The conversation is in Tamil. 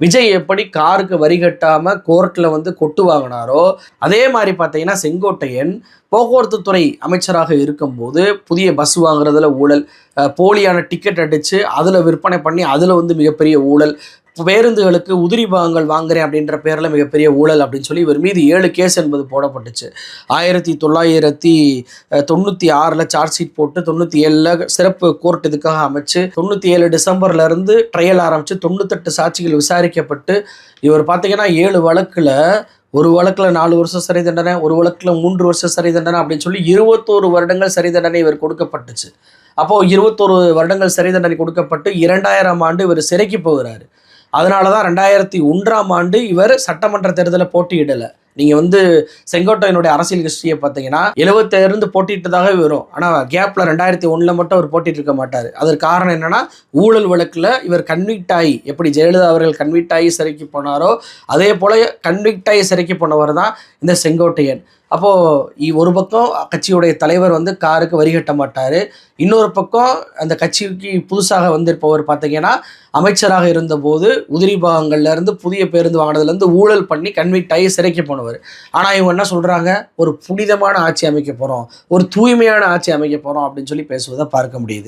விஜய் எப்படி காருக்கு வரி கட்டாமல் கோர்ட்டில் வந்து கொட்டு வாங்கினாரோ அதே மாதிரி பார்த்தீங்கன்னா செங்கோட்டையன் போக்குவரத்து துறை அமைச்சராக இருக்கும்போது புதிய பஸ் வாங்குறதுல ஊழல் அஹ், போலியான டிக்கெட் அடித்து அதில் விற்பனை பண்ணி அதில் வந்து மிகப்பெரிய ஊழல் பேருந்துகளுக்கு உதிரி பாகங்கள் வாங்குறேன் அப்படின்ற பேரில் மிகப்பெரிய ஊழல் அப்படின்னு சொல்லி இவர் மீது ஏழு கேஸ் என்பது போடப்பட்டுச்சு. ஆயிரத்தி தொள்ளாயிரத்தி தொண்ணூற்றி ஆறில் சார்ஜ் ஷீட் போட்டு தொண்ணூற்றி ஏழில் சிறப்பு கோர்ட் இதுக்காக அமைச்சு தொண்ணூற்றி ஏழு டிசம்பர்லேருந்து ட்ரையல் ஆரம்பித்து தொண்ணூத்தெட்டு சாட்சிகள் விசாரிக்கப்பட்டு இவர் பார்த்தீங்கன்னா ஏழு வழக்கில் ஒரு வழக்கில் நாலு வருஷம் சிறை தண்டனை ஒரு வழக்கில் மூன்று வருஷம் சிறை தண்டனை அப்படின்னு சொல்லி இருபத்தோரு வருடங்கள் சிறை தண்டனை இவர் கொடுக்கப்பட்டுச்சு. அப்போது இருபத்தோரு வருடங்கள் சிறை தண்டனை கொடுக்கப்பட்டு இரண்டாயிரம் ஆண்டு இவர் சிறைக்கு போகிறாரு. அதனால தான் ரெண்டாயிரத்தி ஒன்றாம் ஆண்டு இவர் சட்டமன்ற தேர்தலில் போட்டியிடலை. நீங்கள் வந்து செங்கோட்டையனுடைய அரசியல் ஹிஸ்டரியை பார்த்தீங்கன்னா எழுபத்தேருந்து போட்டிட்டதாக வரும். ஆனால் கேப்பில் ரெண்டாயிரத்தி ஒன்றில் மட்டும் அவர் போட்டிட்டு இருக்க மாட்டார். அதற்கு காரணம் என்னென்னா ஊழல் வழக்கில் இவர் கன்விக்ட் ஆகி எப்படி ஜெயலலிதா அவர்கள் கன்விக்ட் ஆகி சிறைக்கு போனாரோ அதே போல் கன்விக்ட் ஆகி சிறைக்கு போனவர் தான் இந்த செங்கோட்டையன். அப்போது ஒரு பக்கம் கட்சியுடைய தலைவர் வந்து காருக்கு வரி கட்ட மாட்டார். இன்னொரு பக்கம் அந்த கட்சிக்கு புதுசாக வந்திருப்பவர் பார்த்தீங்கன்னா அமைச்சராக இருந்தபோது உதிரி பாகங்கள்ல இருந்து புதிய பேருந்து வாங்கினதுலேருந்து ஊழல் பண்ணி கன்விக்ட் ஆகி சிறைக்கு போனவர். ஆனால் இவங்க என்ன சொல்கிறாங்க ஒரு புனிதமான ஆட்சி அமைக்க போகிறோம் ஒரு தூய்மையான ஆட்சி அமைக்க போகிறோம் அப்படின்னு சொல்லி பேசுவதை பார்க்க முடியுது.